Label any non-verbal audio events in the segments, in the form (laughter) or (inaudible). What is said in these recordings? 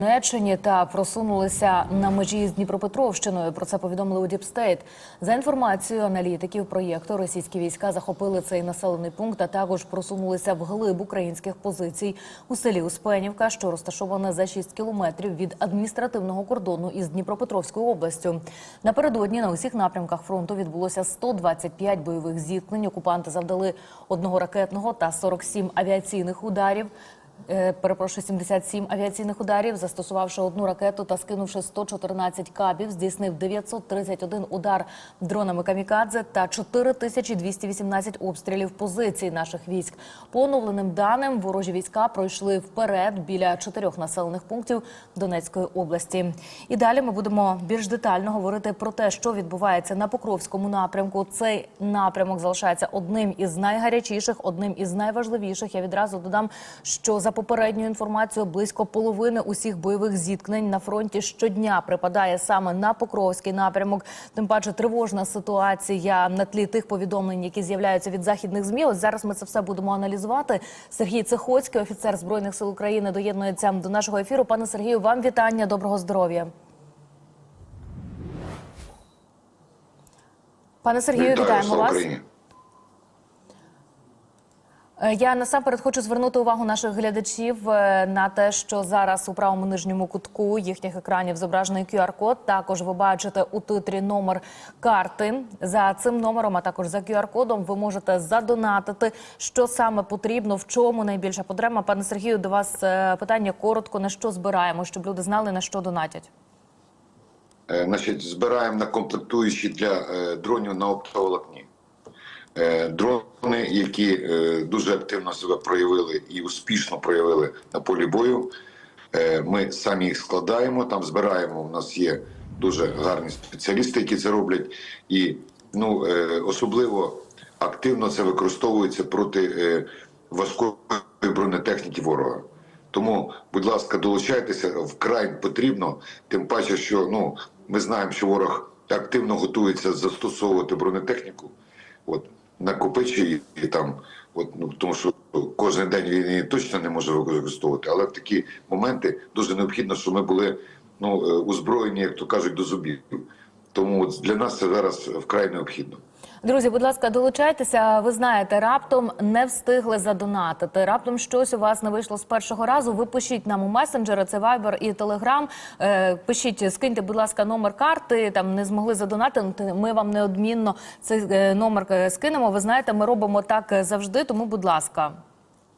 Донеччині та просунулися на межі з Дніпропетровщиною. Про це повідомили у Діпстейт. За інформацією аналітиків проєкту, російські війська захопили цей населений пункт, а також просунулися вглиб українських позицій у селі Успенівка, що розташоване за 6 кілометрів від адміністративного кордону із Дніпропетровською областю. Напередодні на усіх напрямках фронту відбулося 125 бойових зіткнень. Окупанти завдали одного ракетного та 47 авіаційних ударів. Е, Перепрошую, 77 авіаційних ударів, застосувавши одну ракету та скинувши 114 кабів, здійснив 931 удар дронами камікадзе та 4218 обстрілів позицій наших військ. По оновленим даним, ворожі війська пройшли вперед біля чотирьох населених пунктів Донецької області. І далі ми будемо більш детально говорити про те, що відбувається на Покровському напрямку. Цей напрямок залишається одним із найгарячіших, одним із найважливіших. Я відразу додам, що за попередньою інформацією близько половини усіх бойових зіткнень на фронті щодня припадає саме на Покровський напрямок. Тим паче тривожна ситуація на тлі тих повідомлень, які з'являються від західних змі. Ось зараз ми це все будемо аналізувати. Сергій Цехоцький, офіцер збройних сил України, доєднується до нашого ефіру. Пане Сергію, вам вітання. Доброго здоров'я. Пане Сергію, вітаємо вас. Україні. Е, Я насамперед хочу звернути увагу наших глядачів е, на те, що зараз у правому нижньому кутку їхніх екранів зображений QR-код. Також ви бачите у титрі номер карти. За цим номером, а також за QR-кодом, ви можете задонатити, що саме потрібно, в чому найбільша потреба. Пане Сергію, до вас е, питання коротко: на що збираємо, щоб люди знали на що донатять. Значить, збираємо на комплектуючі для дронів на оптоволокні. Е, Дрони, які е, дуже активно себе проявили і успішно проявили на полі бою. Е, Ми самі їх складаємо, там збираємо. У нас є дуже гарні спеціалісти, які це роблять, і ну особливо активно це використовується проти важкої бронетехніки ворога. Тому, будь ласка, долучайтеся вкрай потрібно. Тим паче, що ну ми знаємо, що ворог активно готується застосовувати бронетехніку. От накопичує її там, от ну тому що кожен день він її точно не може використовувати. Але в такі моменти дуже необхідно, щоб ми були ну е, озброєні, як то кажуть, до зубів. Тому для нас це зараз вкрай необхідно. Друзі, будь ласка, долучайтеся. Ви знаєте, раптом не встигли задонатити. Раптом щось у вас не вийшло з першого разу. Ви пишіть нам у месенджери, це Viber і Telegram. Е, Пишіть, скиньте, будь ласка, номер карти. Там не змогли задонатити. Ми вам неодмінно цей е, номер е, скинемо. Ви знаєте, ми робимо так завжди. Тому, будь ласка.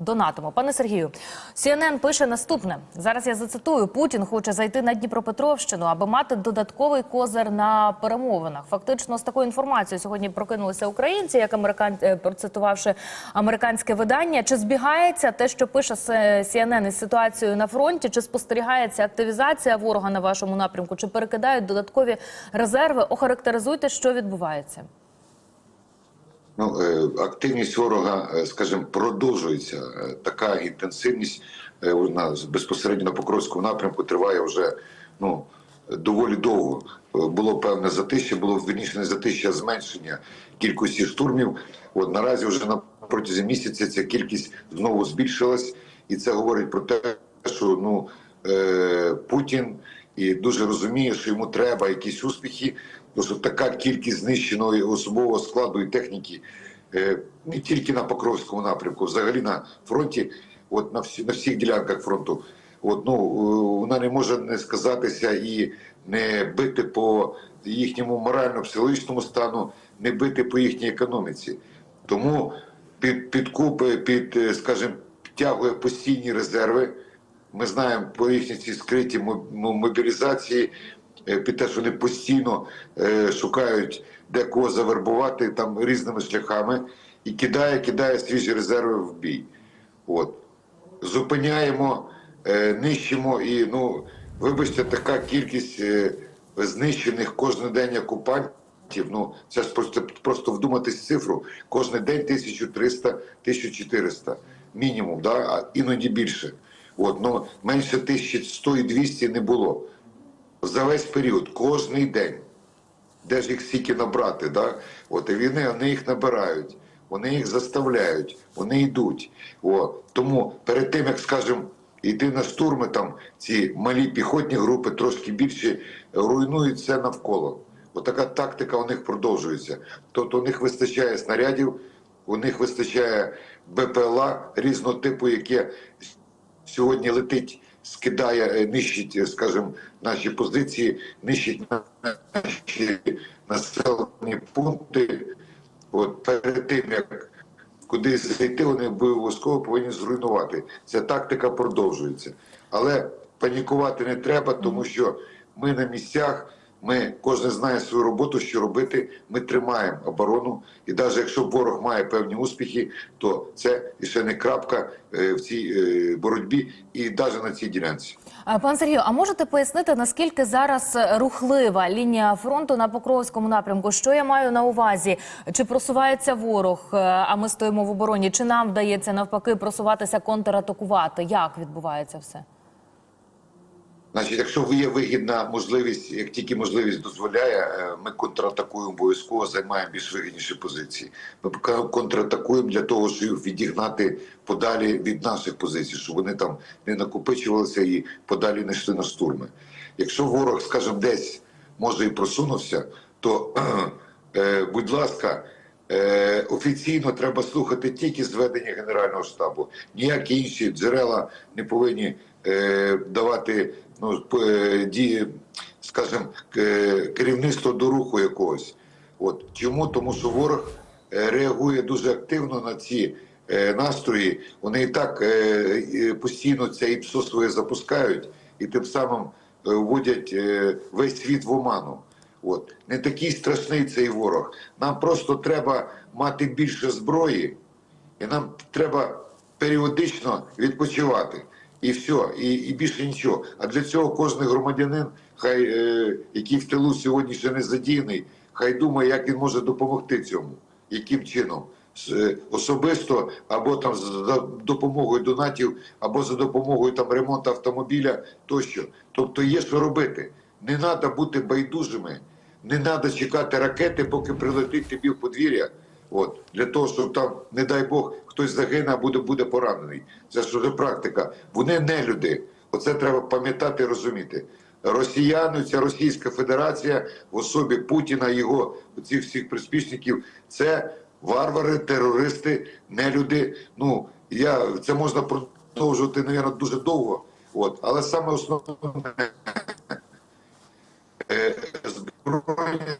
Донатимо, пане Сергію. CNN пише наступне. Зараз я зацитую: Путін хоче зайти на Дніпропетровщину, аби мати додатковий козир на перемовинах. Фактично, з такою інформацією сьогодні прокинулися українці, як американ... е, процитувавши американське видання. Чи збігається те, що пише CNN із ситуацією на фронті? Чи спостерігається активізація ворога на вашому напрямку? Чи перекидають додаткові резерви? Охарактеризуйте, що відбувається. Ну, е, активність ворога, е, скажімо, продовжується. Е, Така інтенсивність на безпосередньо на Покровському напрямку триває вже ну доволі довго. Було певне затища, було вірніше не затища, а зменшення кількості штурмів. От наразі вже на протязі місяця ця кількість знову збільшилась, і це говорить про те, що ну Путін і дуже розуміє, що йому треба якісь успіхи, тому що така кількість знищеного і особового складу і техніки е, не тільки на Покровському напрямку, взагалі на фронті, от на всі на всіх ділянках фронту. От ну е, вона не може не сказатися і не бити по їхньому морально-психологічному стану, не бити по їхній економіці. Тому під підкупи, під, е, скажімо, підтягує постійні резерви. Ми знаємо по їхній цій скритій мо- мобілізації, е, під те, що вони постійно е, шукають де кого завербувати там різними шляхами і кидає, кидає свіжі резерви в бій. От. Зупиняємо, е, нищимо і, ну, вибачте, така кількість знищених кожен день окупантів. Ну, це ж просто, просто вдуматись цифру. Кожен день 1300-1400 мінімум, да? а іноді більше. От, ну, менше 1100 і 200 не було. За весь період, кожний день. Де ж їх стільки набрати? Да? От і вони, вони їх набирають, вони їх заставляють, вони йдуть. О, тому перед тим, як скажімо, йти на штурми, там ці малі піхотні групи, трошки більші, руйнують все навколо. Отака тактика у них продовжується. Тобто у них вистачає снарядів, у них вистачає БПЛА різного типу, яке сьогодні летить, скидає, е, нищить, е, скажімо, наші позиції, нищить наші населені пункти. От перед тим як кудись зайти, вони обов'язково повинні зруйнувати. Ця тактика продовжується. Але панікувати не треба, тому що ми на місцях. Ми кожен знає свою роботу, що робити. Ми тримаємо оборону, і навіть якщо ворог має певні успіхи, то це ще не крапка е, в цій е, боротьбі, і навіть на цій ділянці. Пан Сергію, а можете пояснити, наскільки зараз рухлива лінія фронту на Покровському напрямку? Що я маю на увазі? Чи просувається ворог, е, а ми стоїмо в обороні? Чи нам вдається навпаки просуватися, контратакувати? Як відбувається все? Значить, якщо є вигідна можливість, як тільки можливість дозволяє, е, ми контратакуємо обов'язково, займаємо більш вигідніші позиції. Ми контратакуємо для того, щоб відігнати подалі від наших позицій, щоб вони там не накопичувалися і подалі не йшли на штурми. Якщо ворог, скажімо, десь може і просунувся, то, (clears throat) е, будь ласка. Е, офіційно треба слухати тільки зведення Генерального штабу. Ніякі інші джерела не повинні е, давати ну, е, дії, скажімо, керівництво до руху якогось. От чому? Тому що ворог реагує дуже активно на ці настрої. Вони і так постійно це ІПСО своє запускають і тим самим вводять весь світ в оману. От не такий страшний цей ворог. Нам просто треба мати більше зброї, і нам треба періодично відпочивати. І все, і, і більше нічого. А для цього кожен громадянин, хай е, який в тилу сьогодні ще не задіяний, хай думає, як він може допомогти цьому, яким чином. Е, Особисто або там за допомогою донатів, або за допомогою там ремонту автомобіля тощо. Тобто є що робити. Не треба бути байдужими, не треба чекати ракети, поки прилетить тобі в подвір'я. От для того, щоб там, не дай Бог, хтось загине, а буде, буде поранений. Це ж вже практика. Вони не люди. Оце треба пам'ятати і розуміти. Росіяни, ця Російська Федерація в особі Путіна, його цих всіх приспішників, це варвари, терористи, нелюди. Ну я це можна продовжувати, мабуть, дуже довго. От, але саме основне Е, Збройні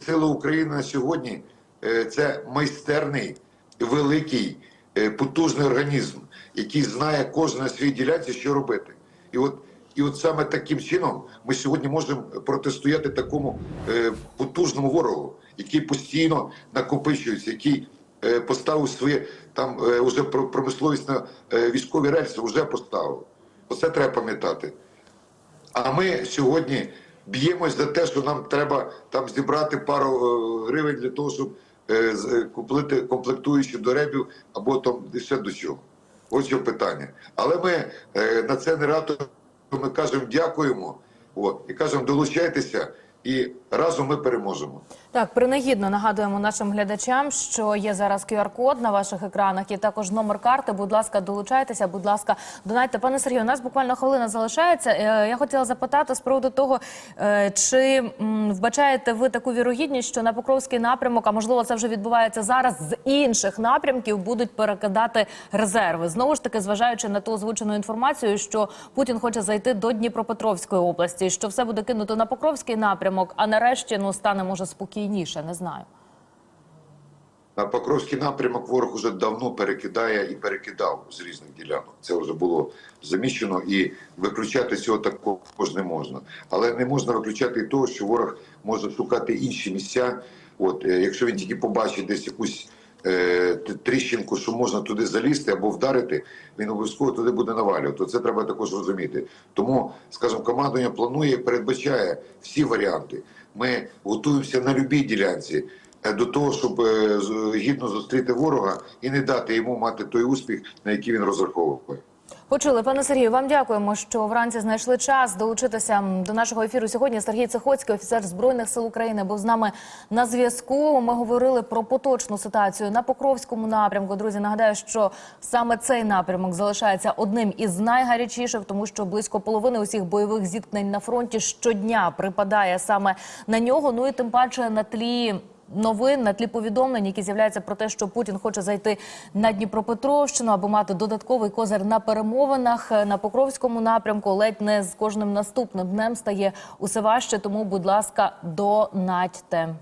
сили України на сьогодні е, це майстерний, великий, е, потужний організм, який знає кожен на своїй ділянці, що робити. І от, і от саме таким чином ми сьогодні можемо протистояти такому е, потужному ворогу, який постійно накопичується, який поставив своє там уже про- промисловість на військові рельси, вже поставив. Оце треба пам'ятати. А ми сьогодні б'ємось за те, що нам треба там зібрати пару е, гривень для того, щоб е, е, купити комплектуючі до ребів або там ще до чого. Ось що питання. Але ми на це не радо ми кажемо дякуємо. От, і кажемо, долучайтеся, і разом ми переможемо. Так, принагідно нагадуємо нашим глядачам, що є зараз QR-код на ваших екранах і також номер карти. Будь ласка, долучайтеся, будь ласка, донайте. Пане Сергію, у нас буквально хвилина залишається. Е, Я хотіла запитати з приводу того, е, чи вбачаєте ви таку вірогідність, що на Покровський напрямок, а можливо, це вже відбувається зараз, з інших напрямків будуть перекидати резерви. Знову ж таки, зважаючи на ту озвучену інформацію, що Путін хоче зайти до Дніпропетровської області, що все буде кинуто на Покровський напрямок, а нарешті ну стане може спокійніше. Не знаю. На Покровський напрямок ворог уже давно перекидає і перекидав з різних ділянок. Це вже було заміщено і виключати цього також не можна. Але не можна виключати і того, що ворог може шукати інші місця. От е, якщо він тільки побачить десь якусь тріщинку, що можна туди залізти або вдарити, він обов'язково туди буде навалювати. Це треба також розуміти. Тому, скажімо, командування планує, передбачає всі варіанти. Ми готуємося на будь-якій ділянці е, до того, щоб е, гідно зустріти ворога і не дати йому мати той успіх, на який він розраховує. Почули, пане Сергію. Вам дякуємо, що вранці знайшли час долучитися до нашого ефіру. Сьогодні Сергій Цихоцький, офіцер збройних сил України, був з нами на зв'язку. Ми говорили про поточну ситуацію на Покровському напрямку. Друзі, нагадаю, що саме цей напрямок залишається одним із найгарячіших, тому що близько половини усіх бойових зіткнень на фронті щодня припадає саме на нього. Ну і тим паче на тлі новин на тлі повідомлень, які з'являються про те, що Путін хоче зайти на Дніпропетровщину, аби мати додатковий козир на перемовинах Е, на Покровському напрямку. Ледь не з кожним наступним днем стає усе важче. Тому, будь ласка, донатьте.